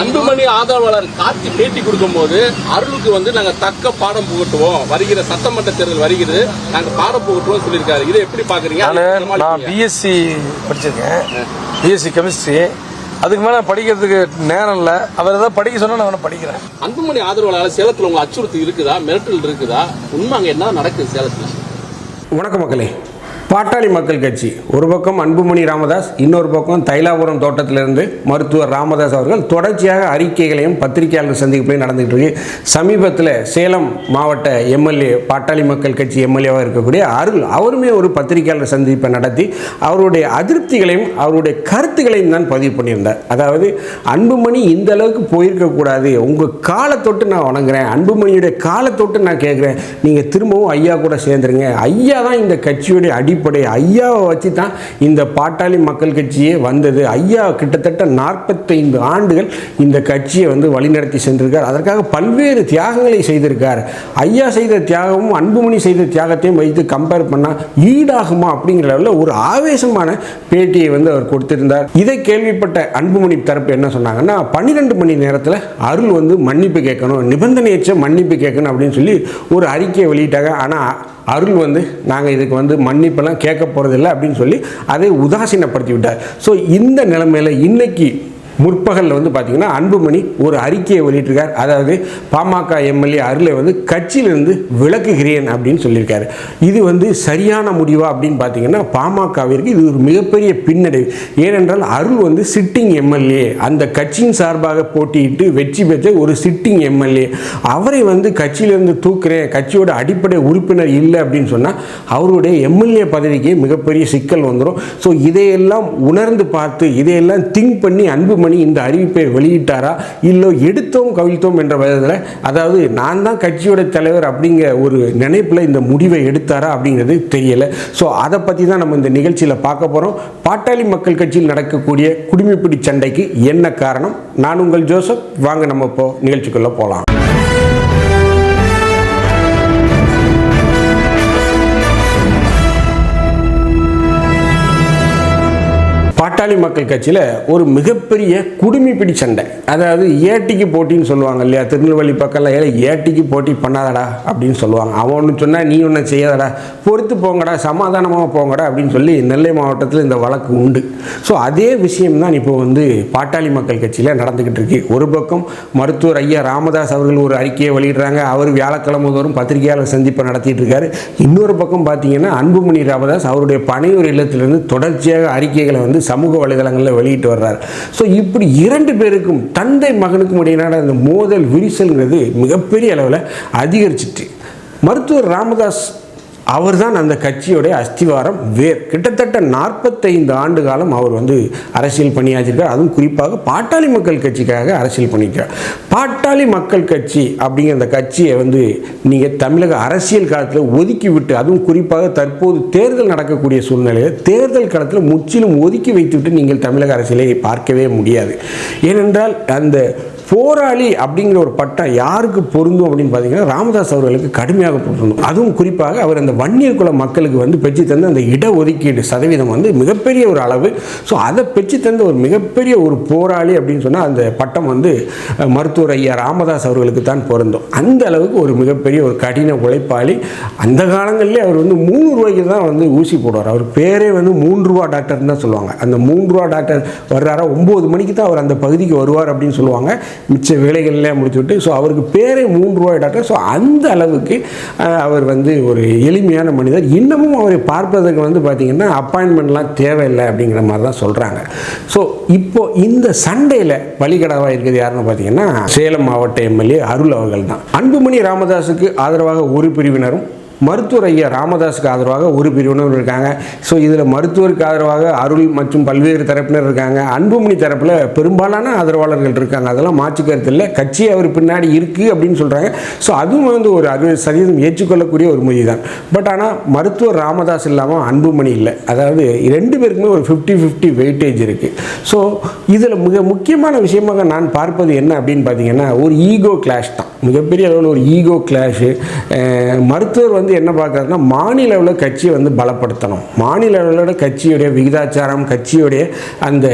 அன்புமணி ஆதரவாளர் கார்த்தி பேட்டி கொடுக்கும்போது அருளுக்கு வந்து நாங்க தக்க பாடம் புகட்டுவோம். வருகிற சட்டமன்ற தேர்தல் வருகிறது. நாங்க பாடம் புகட்டுவோம் சொல்லியிருக்காரு. இதை எப்படி பாக்குறீங்க? நான்? பிஎஸ்சி படிச்சிருக்கேன். பிஎஸ்சி கெமிஸ்ட்ரி அதுக்கு மேலே படிக்கிறதுக்கு நேரம் இல்லை. அவர் ஏதாவது படிக்க சொன்னால் நான் அவனை படிக்கிறேன். அன்புமணி ஆதரவாளர் சேலத்துல உங்க அச்சுறுத்தல் இருக்குதா? மிரட்டல் இருக்குதா? உண்மை அங்க என்ன நடக்குது சேலத்துல? வணக்கம் மக்களே. பாட்டாளி மக்கள் கட்சி. ஒரு பக்கம் அன்புமணி ராமதாஸ் இன்னொரு பக்கம் தைலாபுரம் தோட்டத்திலிருந்து மருத்துவர் ராமதாஸ் அவர்கள் தொடர்ச்சியாக அறிக்கைகளையும் பத்திரிகையாளர் சந்திப்புகளையும் நடந்துகிட்டு இருக்கு. சமீபத்தில் சேலம் மாவட்ட எம்எல்ஏ பாட்டாளி மக்கள் கட்சி எம்எல்ஏவாக இருக்கக்கூடிய அருள் அவருமே ஒரு பத்திரிகையாளர் சந்திப்பை நடத்தி அவருடைய அதிருப்திகளையும் அவருடைய கருத்துக்களையும் தான் பதிவு பண்ணியிருந்தார். அதாவது அன்புமணி இந்த அளவுக்கு போயிருக்கக்கூடாது உங்கள் காலை தொட்டு நான் வணங்குறேன். அன்புமணியுடைய காலை தொட்டு நான் கேட்குறேன் நீங்கள் திரும்பவும் ஐயா கூட சேர்ந்துருங்க. ஐயா தான் இந்த கட்சியுடைய அடி அடிப்படை ஐயாவை வச்சு தான் இந்த பாட்டாளி மக்கள் கட்சியே வந்தது. ஐயா கிட்டத்தட்ட நாற்பத்தைந்து ஆண்டுகள் இந்த கட்சியை வந்து வழிநடத்தி சென்றிருக்கார். அதற்காக பல்வேறு தியாகங்களை செய்திருக்கார். ஐயா செய்த தியாகமும் அன்புமணி செய்த தியாகத்தையும் வைத்து கம்பேர் பண்ணால் ஈடாகுமா அப்படிங்கிற லெவலில் ஒரு ஆவேசமான பேட்டியை வந்து அவர் கொடுத்திருந்தார். இதை கேள்விப்பட்ட அன்புமணி தரப்பு என்ன சொன்னாங்கன்னா பன்னிரெண்டு மணி நேரத்தில் அருள் வந்து மன்னிப்பு கேட்கணும் நிபந்தனையற்ற மன்னிப்பு கேட்கணும் அப்படின்னு சொல்லி ஒரு அறிக்கையை வெளியிட்டாங்க. ஆனால் அருள் வந்து நாங்கள் இதுக்கு வந்து மன்னிப்பெல்லாம் கேட்க போகிறதில்ல அப்படின்னு சொல்லி அதை உதாசீனப்படுத்தி விட்டார். ஸோ இந்த நிலைமையில் இன்றைக்கி முற்பகலில் வந்து பார்த்தீங்கன்னா அன்புமணி ஒரு அறிக்கையை வெளியிட்டிருக்கார். அதாவது பாமக எம்எல்ஏ அருளை வந்து கட்சியிலிருந்து விளக்குகிறேன் அப்படின்னு சொல்லியிருக்காரு. இது வந்து சரியான முடிவா அப்படின்னு பார்த்தீங்கன்னா பாமகவிற்கு இது ஒரு மிகப்பெரிய பின்னடைவு ஏனென்றால் அருள் வந்து சிட்டிங் எம்எல்ஏ. அந்த கட்சியின் சார்பாக போட்டியிட்டு வெற்றி பெற்ற ஒரு சிட்டிங் எம்எல்ஏ. அவரை வந்து கட்சியிலிருந்து தூக்குறேன் கட்சியோட அடிப்படை உறுப்பினர் இல்லை அப்படின்னு சொன்னால் அவருடைய எம்எல்ஏ பதவிக்கு மிகப்பெரிய சிக்கல் வந்துடும் ஸோ இதையெல்லாம் உணர்ந்து பார்த்து இதையெல்லாம் திங்க் பண்ணி அன்பு அன்புமணி இந்த அறிவிப்பை வெளியிட்டாரா? இல்லை எடுத்தோம் கவிழ்த்தோம் என்ற விதத்தில் அதாவது நான் தான் கட்சியோட தலைவர் அப்படிங்கிற ஒரு நினைப்பில் இந்த முடிவை எடுத்தாரா அப்படிங்கிறது தெரியல. ஸோ அதை பற்றி தான் நம்ம இந்த நிகழ்ச்சியில் பார்க்க போகிறோம் பாட்டாளி மக்கள் கட்சியில் நடக்கக்கூடிய குடிமைப்பிடி சண்டைக்கு என்ன காரணம்? நான் உங்கள் ஜோசப். வாங்க நம்ம இப்போ நிகழ்ச்சிக்குள்ளே போகலாம் பாட்டாளி மக்கள் கட்சியில் ஒரு மிகப்பெரிய குடுமிப்பிடி சண்டை. அதாவது ஏட்டிக்கு போட்டின்னு சொல்லுவாங்க இல்லையா? திருநெல்வேலி பக்கம்லாம் ஏழை ஏட்டிக்கு போட்டி பண்ணாதடா அப்படின்னு சொல்லுவாங்க. அவன் ஒன்று சொன்னால் நீ ஒன்றை செய்யாதடா. பொறுத்து போங்கடா சமாதானமாக போங்கடா அப்படின்னு சொல்லி நெல்லை மாவட்டத்தில் இந்த வழக்கு உண்டு. ஸோ அதே விஷயம் தான் இப்போ வந்து பாட்டாளி மக்கள் கட்சியில் நடந்துக்கிட்டு இருக்கு. ஒரு பக்கம் மருத்துவர் ஐயா ராமதாஸ் அவர்கள் ஒரு அறிக்கையை வெளியிடுறாங்க. அவர் வியாழக்கிழமை தோறும் பத்திரிகையாளர் சந்திப்பை நடத்திட்டு இருக்காரு. இன்னொரு பக்கம் பார்த்தீங்கன்னா அன்புமணி ராமதாஸ் அவருடைய பனையூர் இல்லத்திலிருந்து தொடர்ச்சியாக அறிக்கைகளை வந்து சமூக வலைதளங்களில் வெளியிட்டு வர்றார். ஸோ இப்படி இரண்டு பேருக்கும் தந்தை மகனுக்கும் இடையிலான அந்த மோதல் விரிசல்ங்கிறது மிகப்பெரிய அளவில் அதிகரிச்சிட்டு. மருத்துவர் ராமதாஸ் அவர்தான் அந்த கட்சியுடைய அஸ்திவாரம் வேர். கிட்டத்தட்ட நாற்பத்தைந்து ஆண்டு காலம் அவர் வந்து அரசியல் பணியாற்றிருக்கார் அதுவும் குறிப்பாக பாட்டாளி மக்கள் கட்சிக்காக அரசியல் பண்ணியிருக்கார். பாட்டாளி மக்கள் கட்சி அப்படிங்கிற அந்த கட்சியை வந்து நீங்கள் தமிழக அரசியல் காலத்தில் ஒதுக்கி விட்டு அதுவும் குறிப்பாக தற்போது தேர்தல் நடக்கக்கூடிய சூழ்நிலையில் தேர்தல் காலத்தில் முற்றிலும் ஒதுக்கி வைத்துவிட்டு நீங்கள் தமிழக அரசியலை பார்க்கவே முடியாது. ஏனென்றால் அந்த போராளி அப்படிங்கிற ஒரு பட்டம் யாருக்கு பொருந்தும் அப்படின்னு பார்த்தீங்கன்னா ராமதாஸ் அவர்களுக்கு கடுமையாக பொருந்தும். அதுவும் குறிப்பாக அவர் அந்த வன்னியர் குல மக்களுக்கு வந்து பெற்று தந்த அந்த இடஒதுக்கீடு சதவீதம் வந்து மிகப்பெரிய ஒரு அளவு. ஸோ அதை பெற்று தந்த ஒரு மிகப்பெரிய ஒரு போராளி அப்படின்னு சொன்னால் அந்த பட்டம் வந்து மருத்துவர் ஐயா ராமதாஸ் அவர்களுக்கு தான் பொருந்தும். அந்த அளவுக்கு ஒரு மிகப்பெரிய ஒரு கடின உழைப்பாளி. அந்த காலங்களிலே அவர் வந்து மூணு ரூபாய்க்கு தான் வந்து ஊசி போடுவார். அவர் பேரே வந்து மூன்று ரூபா டாக்டர்னு தான் சொல்லுவாங்க. அந்த மூன்று ரூபா டாக்டர் வர்றாரா ஒம்பது மணிக்கு தான் அவர் அந்த பகுதிக்கு வருவார் அப்படின்னு சொல்லுவாங்க. மிச்ச வேலைகள்லாம் முடிச்சுவிட்டு ஸோ அவருக்கு பேரே மூன்று ரூபாய் டாக்டர் ஸோ அந்த அளவுக்கு அவர் வந்து ஒரு எளிமையான மனிதர். இன்னமும் அவரை பார்ப்பதற்கு வந்து பார்த்திங்கன்னா அப்பாயின்மெண்ட்லாம் தேவையில்லை அப்படிங்கிற மாதிரி தான் சொல்கிறாங்க ஸோ இப்போ இந்த சண்டையில் வழிகடவாக இருக்கிறது யாருன்னு பார்த்தீங்கன்னா சேலம் மாவட்ட எம்எல்ஏ அருள் அவர்கள் தான். அன்புமணி ராமதாஸுக்கு ஆதரவாக ஒரு பிரிவினரும் மருத்துவர் ஐயா ராமதாஸுக்கு ஆதரவாக ஒரு பிரிவினர் இருக்காங்க. ஸோ இதில் மருத்துவருக்கு ஆதரவாக அருள் மற்றும் பல்வேறு தரப்பினர் இருக்காங்க. அன்புமணி தரப்பில் பெரும்பாலான ஆதரவாளர்கள் இருக்காங்க. அதெல்லாம் மாற்று கருத்து இல்லை. கட்சி அவர் பின்னாடி இருக்குது அப்படின்னு சொல்கிறாங்க ஸோ அதுவும் வந்து ஒரு அறுபது சதவீதம் ஏற்றுக்கொள்ளக்கூடிய ஒரு மொழி தான். பட் ஆனால் மருத்துவர் ராமதாஸ் இல்லாமல் அன்புமணி இல்லை. அதாவது ரெண்டு பேருக்குமே ஒரு ஃபிஃப்டி ஃபிஃப்டி வெயிட்டேஜ் இருக்குது ஸோ இதில் மிக முக்கியமான விஷயமாக நான் பார்ப்பது என்ன அப்படின்னு பார்த்தீங்கன்னா ஒரு ஈகோ கிளாஷ் தான். மிகப்பெரிய அளவில் ஒரு ஈகோ கிளாஷு மருத்துவர் வந்து என்ன பார்க்குறாருன்னா மாநில அளவில் கட்சியை வந்து பலப்படுத்தணும். மாநில அளவிலோட கட்சியுடைய விகிதாச்சாரம் கட்சியுடைய அந்த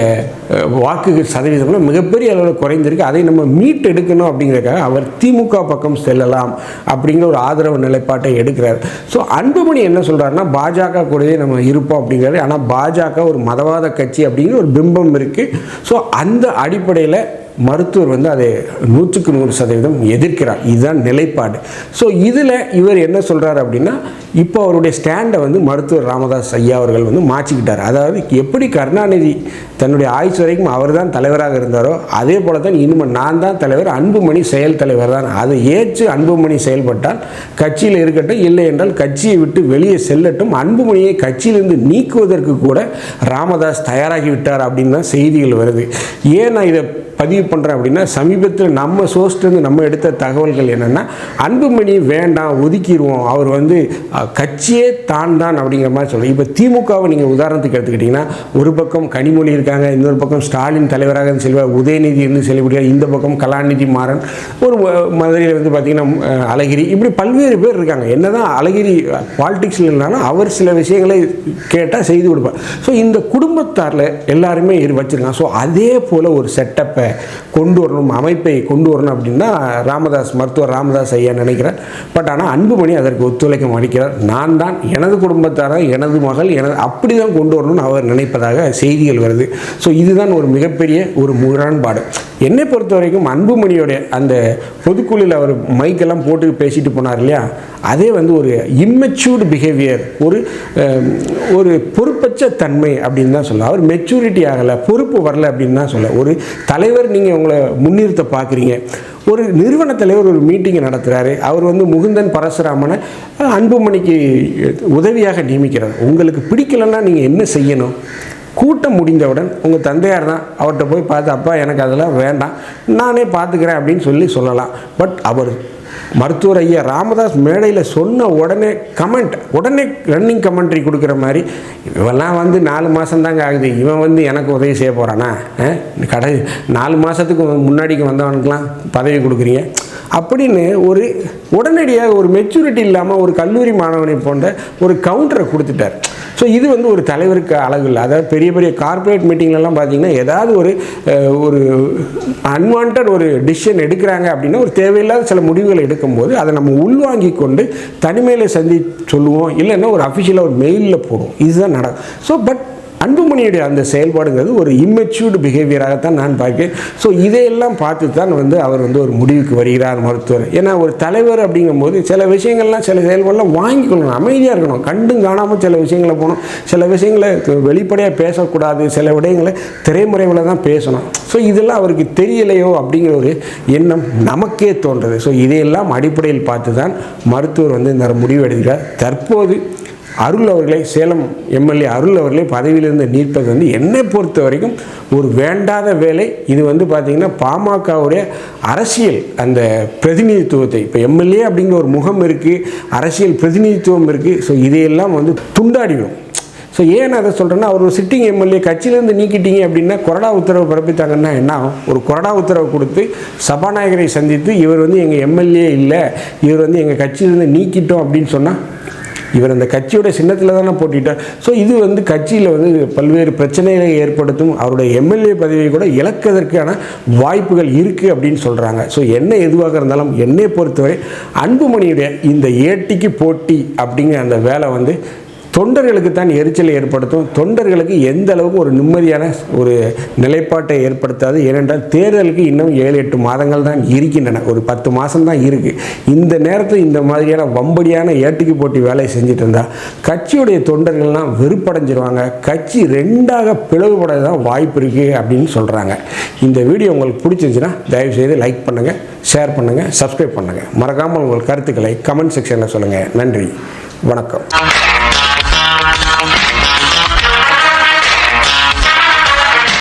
வாக்கு சதவீதம்லாம் மிகப்பெரிய அளவில் குறைந்திருக்கு. அதை நம்ம மீட் எடுக்கணும் அப்படிங்கிறதுக்காக அவர் திமுக பக்கம் செல்லலாம் அப்படிங்கிற ஒரு ஆதரவு நிலைப்பாட்டை எடுக்கிறார். ஸோ அன்புமணி என்ன சொல்கிறாருன்னா பாஜக கூடவே நம்ம இருப்போம் அப்படிங்கிறது ஆனால் பாஜக ஒரு மதவாத கட்சி அப்படிங்கிற ஒரு பிம்பம் இருக்குது ஸோ அந்த அடிப்படையில் மருத்துவர் வந்து அதை நூற்றுக்கு நூறு சதவீதம் எதிர்க்கிறார். இதுதான் நிலைப்பாடு. ஸோ இதில் இவர் என்ன சொல்கிறார் அப்படின்னா இப்போ அவருடைய ஸ்டாண்டை வந்து மருத்துவர் ராமதாஸ் ஐயா அவர்கள் வந்து மாற்றிக்கிட்டார். அதாவது எப்படி கருணாநிதி தன்னுடைய ஆயுசு வரைக்கும் அவர் தான் தலைவராக இருந்தாரோ அதே போல தான் இனிமேல் நான் தான் தலைவர் அன்புமணி செயல் தலைவர் தான். அதை ஏற்று அன்புமணி செயல்பட்டால் கட்சியில் இருக்கட்டும் இல்லை என்றால் கட்சியை விட்டு வெளியே செல்லட்டும் அன்புமணியை கட்சியிலிருந்து நீக்குவதற்கு கூட ராமதாஸ் தயாராகிவிட்டார் அப்படின்னு தான் செய்திகள் வருது. ஏன் நான் இதை பதிவு பண்ணுறேன் அப்படின்னா சமீபத்தில் நம்ம சோர்ஸ்லேருந்து நம்ம எடுத்த தகவல்கள் என்னென்னா அன்புமணி வேண்டாம் ஒதுக்கிடுவோம் அவர் வந்து கட்சியே தான் தான் அப்படிங்கிற மாதிரி சொல்கிறேன் இப்போ திமுகவை நீங்கள் உதாரணத்துக்கு எடுத்துக்கிட்டிங்கன்னா ஒரு பக்கம் கனிமொழி இருக்காங்க இன்னொரு பக்கம் ஸ்டாலின் தலைவராக செல்வார் உதயநிதி இருந்து செல்லுபடியார் இந்த பக்கம் கலாநிதி மாறன் ஒரு மதுரையில் வந்து பார்த்திங்கன்னா அழகிரி இப்படி பல்வேறு பேர் இருக்காங்க. என்ன தான் அழகிரி பாலிடிக்ஸில் இருந்தாலும் அவர் சில விஷயங்களை கேட்டால் செய்து கொடுப்பார். ஸோ இந்த குடும்பத்தாரில் எல்லாருமே வச்சுருக்காங்க. ஸோ அதே போல் ஒரு செட்டப்பை கொண்டு வரணும் அமைப்பை கொண்டு வரணும் அப்படின்னா ராமதாஸ் மருத்துவர் ராமதாஸ் ஐயா நினைக்கிறார். பட் ஆனால் அன்புமணி அதற்கு ஒத்துழைக்க மறுக்கிறார் நான் தான் எனது குடும்பத்தார எனது மகள் எனது அப்படி தான் கொண்டு வரணும்னு அவர் நினைப்பதாக செய்திகள் வருது. ஸோ இதுதான் ஒரு மிகப்பெரிய ஒரு முரண்பாடு. என்னை பொறுத்த வரைக்கும் அன்புமணியோடைய அந்த பொதுக்குழுவில் அவர் மைக்கெல்லாம் போட்டு பேசிட்டு போனார் இல்லையா? அதே வந்து ஒரு இம்மெச்சூர்டு பிஹேவியர் ஒரு ஒரு பொறுப்பு தன்மை அப்படின்னு தான் சொல்லலாம் அவர் மெச்சூரிட்டி ஆகலை பொறுப்பு வரல அப்படின்னு தான் சொல்ல. ஒரு தலைவர் நீங்கள் உங்களை முன்னிறுத்த பார்க்குறீங்க. ஒரு நிறுவன தலைவர் ஒரு மீட்டிங்கை நடத்துகிறாரு அவர் வந்து முகுந்தன் பரசுராமனை அன்புமணிக்கு உதவியாக நியமிக்கிறார். உங்களுக்கு பிடிக்கலன்னா நீங்கள் என்ன செய்யணும்? கூட்டம் முடிந்தவுடன் உங்கள் தந்தையார் தான் அவர்கிட்ட போய் பார்த்து அப்பா எனக்கு அதெல்லாம் வேண்டாம். நானே பார்த்துக்கிறேன் அப்படின்னு சொல்லி சொல்லலாம். பட் அவர் மருத்துவர் ஐயா ராமதாஸ் மேடையில் சொன்ன உடனே கமெண்ட் உடனே ரன்னிங் கமெண்ட்ரி கொடுக்குற மாதிரி இவெல்லாம் வந்து நாலு மாதம் தாங்க ஆகுது இவன் வந்து எனக்கு உதவி செய்ய போகிறானா கடை நாலு மாதத்துக்கு முன்னாடிக்கு வந்தவனுக்கெலாம் பதவி கொடுக்குறீங்க? அப்படின்னு ஒரு உடனடியாக ஒரு மெச்சூரிட்டி இல்லாமல் ஒரு கல்லூரி மாணவனை போன்ற ஒரு கவுண்டரை கொடுத்துட்டார். ஸோ இது வந்து ஒரு தலைவருக்கு அழகு இல்லை அதாவது பெரிய பெரிய கார்ப்பரேட் மீட்டிங்லலாம் பார்த்தீங்கன்னா ஏதாவது ஒரு ஒரு அன்வான்ட் ஒரு டிசிஷன் எடுக்கிறாங்க அப்படின்னா ஒரு தேவையில்லாத சில முடிவுகளை எடுக்கும்போது அதை நம்ம உள்வாங்கி கொண்டு தனிமையில் சந்தி சொல்லுவோம். இல்லைன்னா ஒரு அஃபிஷியலாக ஒரு மெயிலில் போடுவோம். இதுதான் நடக்கும். ஸோ பட் அன்புமணியுடைய அந்த செயல்பாடுங்கிறது ஒரு இம்மெச்சூர்டு பிஹேவியராகத்தான் நான் பார்க்கிறேன். ஸோ இதையெல்லாம் பார்த்து தான் வந்து அவர் வந்து ஒரு முடிவுக்கு வருகிறார் மருத்துவர். ஏன்னா ஒரு தலைவர் அப்படிங்கும்போது சில விஷயங்கள்லாம் சில செயல்பாடுலாம் வாங்கிக்கொள்ளணும் அமைதியாக இருக்கணும். கண்டும் காணாமல் சில விஷயங்களை போகணும். சில விஷயங்களை வெளிப்படையாக பேசக்கூடாது. சில விடயங்களை திரைமுறைவில் தான் பேசணும். ஸோ இதெல்லாம் அவருக்கு தெரியலையோ அப்படிங்கிற ஒரு எண்ணம் நமக்கே தோன்றது. ஸோ இதையெல்லாம் அடிப்படையில் பார்த்து தான் மருத்துவர் வந்து இந்த முடிவு எடுக்கிறார். தற்போது அருள் அவர்களை சேலம் எம்எல்ஏ அருள் அவர்களை பதவியிலிருந்து நீர்ப்பது வந்து என்னை பொறுத்த வரைக்கும் ஒரு வேண்டாத வேலை. இது வந்து பார்த்திங்கன்னா பாமகவுடைய அரசியல் அந்த பிரதிநிதித்துவத்தை. இப்போ எம்எல்ஏ அப்படிங்கிற ஒரு முகம் இருக்குது அரசியல் பிரதிநிதித்துவம் இருக்குது ஸோ இதையெல்லாம் வந்து துண்டாடிடும் ஸோ ஏன் அதை சொல்கிறேன்னா அவர் ஒரு சிட்டிங் எம்எல்ஏ கட்சியிலேருந்து நீக்கிட்டீங்க அப்படின்னா கொரடா உத்தரவு பிறப்பித்தாங்கன்னா என்ன ஒரு கொரடா உத்தரவு கொடுத்து சபாநாயகரை சந்தித்து இவர் வந்து எங்கள் எம்எல்ஏ இல்லை இவர் வந்து எங்கள் கட்சியிலேருந்து நீக்கிட்டோம் அப்படின்னு சொன்னால் இவர் அந்த கட்சியோட சின்னத்தில் தானே போட்டிட்டார். ஸோ இது வந்து கட்சியில் வந்து பல்வேறு பிரச்சனைகளை ஏற்படுத்தும் அவருடைய எம்எல்ஏ பதவியை கூட இழக்கிறதுக்கான வாய்ப்புகள் இருக்குது அப்படின்னு சொல்கிறாங்க ஸோ என்ன எதுவாக இருந்தாலும் என்னை பொறுத்தவரை அன்புமணியுடைய இந்த ஏட்டிக்கு போட்டி அப்படிங்கிற அந்த வேலை வந்து தொண்டர்களுக்கு தான் எரிச்சலை ஏற்படுத்தும். தொண்டர்களுக்கு எந்த அளவுக்கு ஒரு நிம்மதியான ஒரு நிலைப்பாட்டை ஏற்படுத்தாது. ஏனென்றால் தேர்தலுக்கு இன்னும் ஏழு எட்டு மாதங்கள் தான் இருக்கின்றன. ஒரு பத்து மாதம் தான் இருக்குது இந்த நேரத்தில் இந்த மாதிரியான வம்படியான ஏட்டுக்கு போட்டி வேலையை செஞ்சுட்டு இருந்தால் கட்சியுடைய தொண்டர்கள்லாம் வெறுப்படைஞ்சிருவாங்க. கட்சி ரெண்டாக பிளவுபட தான் வாய்ப்பு இருக்குது அப்படின்னு சொல்கிறாங்க இந்த வீடியோ உங்களுக்கு பிடிச்சிருந்துச்சுன்னா தயவுசெய்து லைக் பண்ணுங்கள் ஷேர் பண்ணுங்கள் சப்ஸ்கிரைப் பண்ணுங்கள் மறக்காமல் உங்கள் கருத்துக்களை கமெண்ட் செக்ஷனில் சொல்லுங்கள் நன்றி. வணக்கம்.